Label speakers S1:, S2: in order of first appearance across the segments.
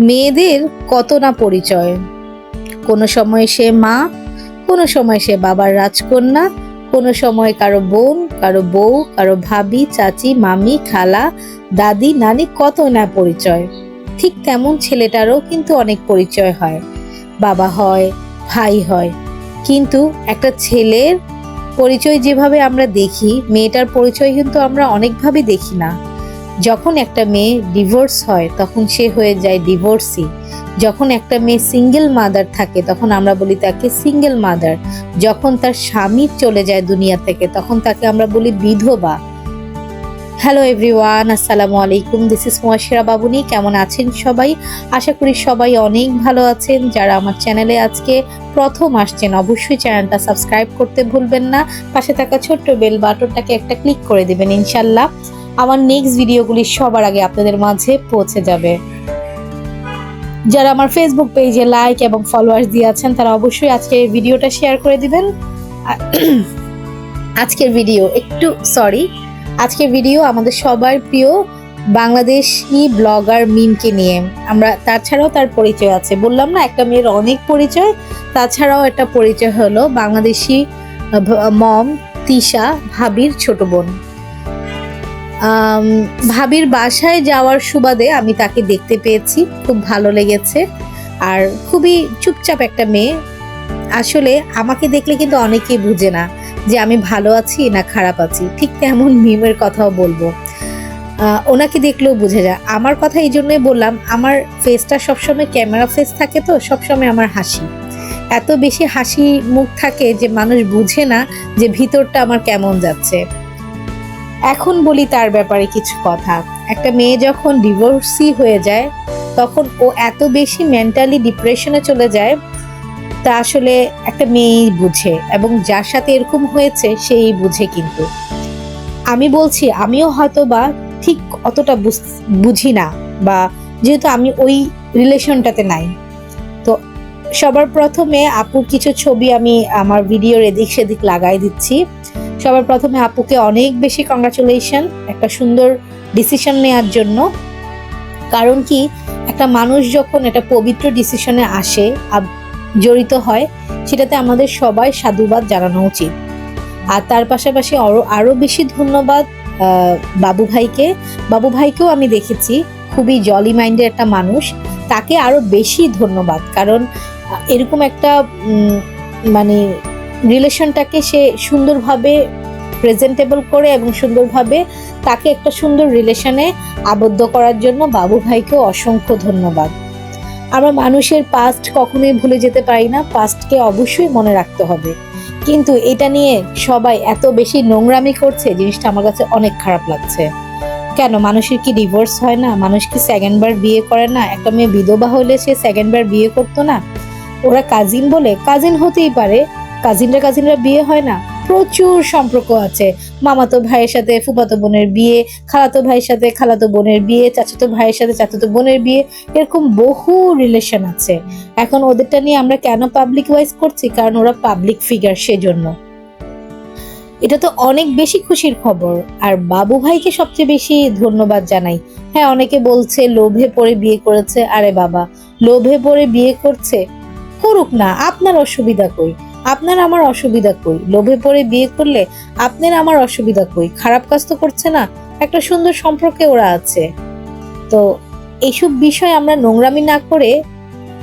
S1: মেয়েদের কত না পরিচয়। কোনো সময় সে মা, কোনো সময় সে বাবার রাজকন্যা, কোনো সময় কারও বোন, কারও বউ, কারও ভাবি, চাচি, মামি, খালা, দাদি, নানি কত না পরিচয়। ঠিক তেমন ছেলেটারও কিন্তু অনেক পরিচয় হয়। বাবা হয়, ভাই হয়। কিন্তু একটা ছেলের পরিচয় যেভাবে আমরা দেখি, মেয়েটার পরিচয় কিন্তু আমরা অনেকভাবে দেখি না। যখন একটা মেয়ে ডিভোর্স হয়, তখন সে হয়ে যায় ডিভোর্সি যখন একটা মেয়ে সিঙ্গেল মাদার থাকে, তখন আমরা বলি তাকে সিঙ্গেল মাদার যখন তার স্বামী চলে যায় দুনিয়া থেকে, তখন তাকে আমরা বলি বিধবা। হ্যালো এভরিওয়ান আসসালামু আলাইকুম। দিস ইস মুয়াশিরা বাবুনি কেমন আছেন সবাই? আশা করি সবাই অনেক ভালো আছেন। যারা আমার চ্যানেলে আজকে প্রথম আসছেন, অবশ্যই চ্যানেলটা সাবস্ক্রাইব করতে ভুলবেন না। পাশে থাকা ছোট্ট বেল বাটনটাকে একটা ক্লিক করে দেবেন, ইনশাল্লাহ। আমার নেক্সট ভিডিওগুলি সবার আগে আপনাদের মাঝে পৌঁছে যাবে। যারা আমার ফেসবুক পেজে লাইক এবং ফলোয়ার্স দিয়ে আছেন, তারা অবশ্যই আজকে ভিডিওটা শেয়ার করে দিবেন। আজকের ভিডিও একটু সরি আজকের ভিডিও আমাদের সবার প্রিয় বাংলাদেশি ব্লগার মিমকে নিয়ে। আমরা তাছাড়াও তার পরিচয় আছে। বললাম না, একটা মেয়ের অনেক পরিচয়, তাছাড়াও একটা পরিচয় হলো বাংলাদেশি মম তিশা, ভাবির ছোট বোন। ভাবির বাসায় যাওয়ার সুবাদে আমি তাকে দেখতে পেয়েছি। খুব ভালো লেগেছে। আর খুবই চুপচাপ একটা মেয়ে। আসলে আমাকে দেখলে কিন্তু অনেকেই বুঝে না যে আমি ভালো আছি না খারাপ আছি। ঠিক তেমন মিমের কথাও বলব। ওনাকে দেখলেও বুঝে যায়। আমার কথা এই জন্যই বললাম, আমার ফেসটা সবসময় ক্যামেরা ফেস থাকে তো, সবসময় আমার হাসি। এত বেশি হাসি মুখ থাকে যে মানুষ বুঝে না যে ভিতরটা আমার কেমন যাচ্ছে। এখন বলি তার ব্যাপারে কিছু কথা। একটা মেয়ে যখন ডিভোর্সি হয়ে যায়, তখন ও এত বেশি মেন্টালি ডিপ্রেশনে চলে যায়, তা আসলে একটা মেয়েই বুঝে এবং যার সাথে এরকম হয়েছে সেই বুঝে কিন্তু। আমি বলছি, আমিও হয়তো বা ঠিক অতটা বুঝ- না বা যেহেতু আমি ওই রিলেশনটাতে নাই। তো সবার প্রথমে আপুর কিছু ছবি আমি আমার ভিডিওর এদিক সেদিক লাগাই দিচ্ছি। সবার প্রথমে আপুকে অনেক বেশি কংগ্রাচুলেশন একটা সুন্দর ডিসিশন নেওয়ার জন্য। কারণ কি, একটা মানুষ যখন একটা পবিত্র ডিসিশনে আসে জড়িত হয়, সেটাতে আমাদের সবাই সাধুবাদ জানানো উচিত। আর তার পাশাপাশি আরও আরও বেশি ধন্যবাদ বাবু ভাইকে। বাবু ভাইকেও আমি দেখেছি, খুবই জলি মাইন্ডের একটা মানুষ। তাকে আরও বেশি ধন্যবাদ। কারণ, এরকম একটা মানে রিলেশনটাকে সে সুন্দরভাবে প্রেজেন্টেবল করে এবং সুন্দরভাবে তাকে একটা সুন্দর রিলেশনে আবদ্ধ করার জন্য বাবু ভাইকেও অসংখ্য ধন্যবাদ। আমরা মানুষের পাস্ট কখনোই ভুলে যেতে পারি না পাস্টকে অবশ্যই মনে রাখতে হবে। কিন্তু এটা নিয়ে সবাই এত বেশি নোংরামি করছে, জিনিসটা আমার কাছে অনেক খারাপ লাগছে। কেন? মানুষের কি ডিভোর্স হয় না? মানুষ কি সেকেন্ড বার বিয়ে করে না? একটা মেয়ে বিধবা হলে সে সেকেন্ডবার বিয়ে করতো না? ওরা কাজিন বলে কাজিন হতেই পারে কাজিনরা কাজিনরা বিয়ে হয় না? প্রচুর সম্পর্ক আছে। মামাতো ভাইয়ের সাথে, ফুফাতো বোনের বিয়ে, খালাতো ভাইয়ের সাথে, খালাতো বোনের বিয়ে, চাচাতো ভাইয়ের সাথে, চাচাতো বোনের বিয়ে, এরকম বহু রিলেশন আছে। এখন ওদেরটা নিয়ে আমরা কেন পাবলিক ওয়াইজ করছি? কারণ ওরা পাবলিক ফিগার সেজন্য। এটা তো অনেক বেশি খুশির খবর। আর বাবু ভাইকে সবচেয়ে বেশি ধন্যবাদ জানাই। হ্যাঁ অনেকে বলছে, লোভে পড়ে বিয়ে করেছে। আরে বাবা, লোভে পড়ে বিয়ে করছে? করুক না, আপনার অসুবিধা কই? আপনার আমার অসুবিধা কই? লোভে পড়ে বিয়ে করলে আপনার আমার অসুবিধা কই? খারাপ কাজ তো করছে না, একটা সুন্দর সম্পর্কে ওরা আছে। তো এইসব বিষয় আমরা নোংরামি না করে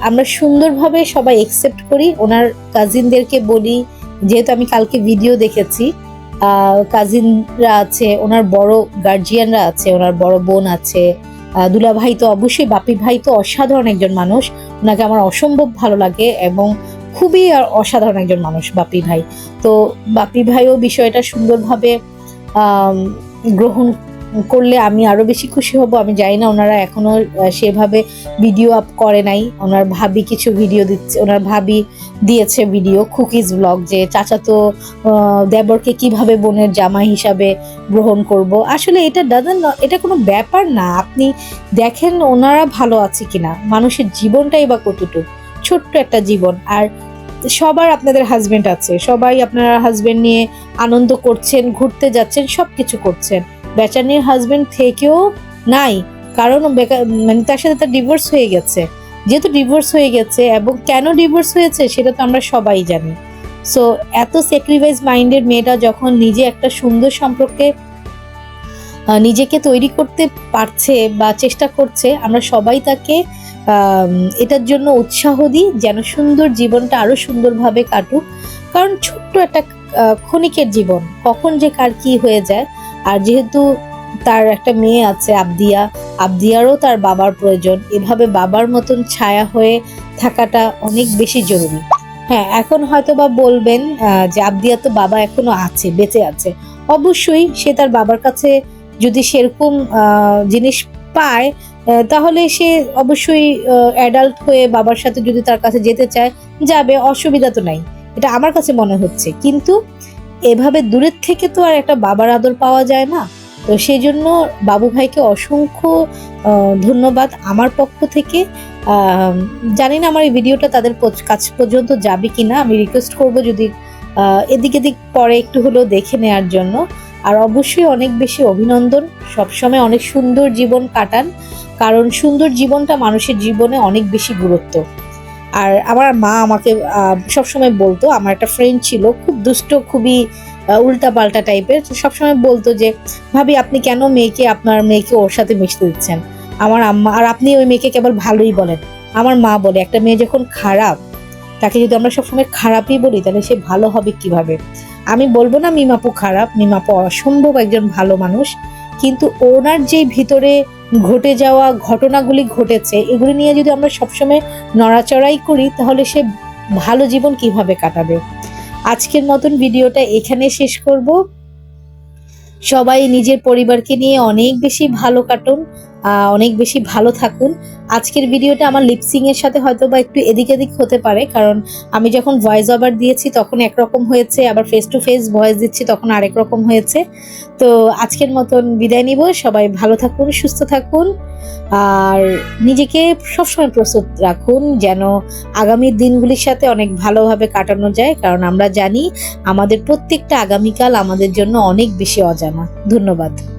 S1: আমরা সুন্দরভাবে সবাই একসেপ্ট করি। ওনার কাজিনদেরকে বলি, যেহেতু আমি কালকে ভিডিও দেখেছি কাজিনরা আছে, ওনার বড় গার্জিয়ানরা আছে, ওনার বড় বোন আছে। দুলা ভাই তো অবশ্যই, বাপি ভাই তো অসাধারণ একজন মানুষ। ওনাকে আমার অসম্ভব ভালো লাগে এবং খুবই অসাধারণ একজন মানুষ বাপি ভাই। তো বাপি ভাইও বিষয়টা সুন্দরভাবে গ্রহণ করলে আমি আরও বেশি খুশি হব। আমি জানি না ওনারা এখনও সেভাবে ভিডিও আপ করে নাই। ওনার ভাবি কিছু ভিডিও দিচ্ছে ওনার ভাবি দিয়েছে ভিডিও কুকিজ ব্লগ যে চাচাতো আহ, দেবরকে কীভাবে বোনের জামাই হিসাবে গ্রহণ করব। আসলে এটা ডাজন এটা কোনো ব্যাপার না। আপনি দেখেন ওনারা ভালো আছে কিনা। মানুষের জীবনটাই বা কতটুকু। ছোট্ট একটা জীবন। আর সবার আপনাদের হাজবেন্ড আছে, সবাই আপনারা হাজবেন্ড নিয়ে আনন্দ করছেন, ঘুরতে যাচ্ছেন সব কিছু করছেন। বেচানির হাজবেন্ড থেকেও নাই, কারণ মানে তার সাথে তার ডিভোর্স হয়ে গেছে। যেহেতু ডিভোর্স হয়ে গেছে এবং কেন ডিভোর্স হয়েছে সেটা তো আমরা সবাই জানি। সো এত স্যাক্রিফাইস মাইন্ডের মেয়েটা যখন নিজে একটা সুন্দর সম্পর্কে নিজেকে তৈরি করতে পারছে বা চেষ্টা করছে, আমরা সবাই তাকে এটার জন্য উৎসাহ দিই যেন সুন্দর জীবনটা আরও সুন্দরভাবে কাটুক। কারণ ছোট্ট একটা ক্ষণিকের জীবন, কখন যে কার কি হয়ে যায়। আর যেহেতু তার একটা মেয়ে আছে, আবদিয়া, আবদিয়ারও তার বাবার প্রয়োজন। এভাবে বাবার মতন ছায়া হয়ে থাকাটা অনেক বেশি জরুরি। হ্যাঁ এখন হয়তো বা বলবেন যে আবদিয়া তো বাবা এখনও আছে, বেঁচে আছে। অবশ্যই সে তার বাবার কাছে যদি সেরকম জিনিস পায় তাহলে সে অবশ্যই অ্যাডাল্ট হয়ে বাবার সাথে যদি তার কাছে যেতে চায়, যাবে, অসুবিধা তো নাই। এটা আমার কাছে মনে হচ্ছে। কিন্তু এভাবে দূরের থেকে তো আর একটা বাবার আদর পাওয়া যায় না। তো সেই জন্য বাবু ভাইকে অসংখ্য ধন্যবাদ আমার পক্ষ থেকে। জানি না আমার এই ভিডিওটা তাদের কাছ পর্যন্ত যাবে কিনা। আমি রিকোয়েস্ট করব যদি এদিক এদিক পরে একটু হলেও দেখে নেওয়ার জন্য। আর অবশ্যই অনেক বেশি অভিনন্দন। সবসময় অনেক সুন্দর জীবন কাটান, কারণ সুন্দর জীবনটা মানুষের জীবনে অনেক বেশি গুরুত্ব। আর আমার মা আমাকে সবসময় বলতো, আমার একটা ফ্রেন্ড ছিল, খুব দুষ্ট, খুবই উল্টা পাল্টা টাইপের তো সবসময় বলতো যে, ভাবি, আপনি কেন মেয়েকে, আপনার মেয়েকে ওর সাথে মিশতে দিচ্ছেন? আমার আম্মা, আর আপনি ওই মেয়েকে কেবল ভালোই বলেন। আমার মা বলে, একটা মেয়ে যখন খারাপ, তাকে যদি আমরা সবসময় খারাপই বলি, তাহলে সে ভালো হবে কীভাবে? আমি বলব না মিমাপু খারাপ মিমাপু অসম্ভব একজন ভালো মানুষ, কিন্তু ওনার যে ভিতরে ঘটে যাওয়া ঘটনাগুলি ঘটেছে, এগুলি নিয়ে যদি আমরা সবসময় নড়াচড়াই করি, তাহলে সে ভালো জীবন কীভাবে কাটাবে? আজকের মতন ভিডিওটা এখানে শেষ করব। সবাই নিজের পরিবারকে নিয়ে অনেক বেশি ভালো কাটুন অনেক বেশি ভালো থাকুন। আজকের ভিডিওটা আমার লিপসিং এর সাথে হয়তো বা একটু এদিক এদিক হতে পারে, কারণ আমি যখন ভয়েস ওভার দিয়েছি তখন একরকম হয়েছে, আবার ফেস টু ফেস ভয়েস দিচ্ছি তখন আরেক রকম হয়েছে। তো আজকের মতন বিদায় নিব, সবাই ভালো থাকুন, সুস্থ থাকুন, আর নিজেকে সবসময় প্রস্তুত রাখুন যেন আগামী দিনগুলির সাথে অনেক ভালোভাবে কাটানো যায়, কারণ আমরা জানি আমাদের প্রত্যেকটা আগামীকাল আমাদের জন্য অনেক বেশি অজানা। ধন্যবাদ।